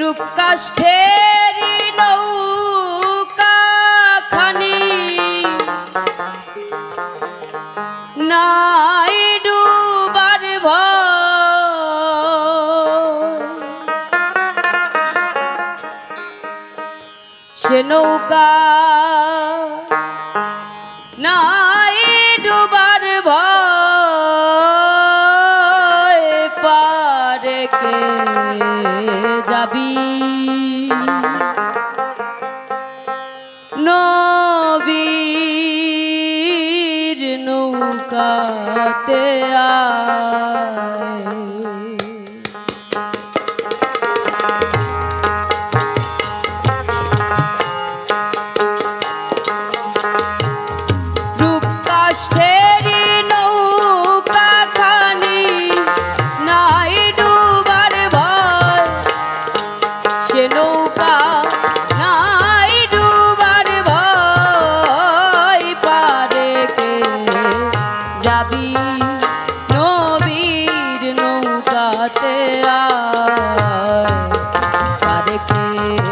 রূপকাষ্ঠেরি নৌকা খানি। নাই ডুবার সে কে যাবি? নবীর নৌকাতে আয়। পারে কে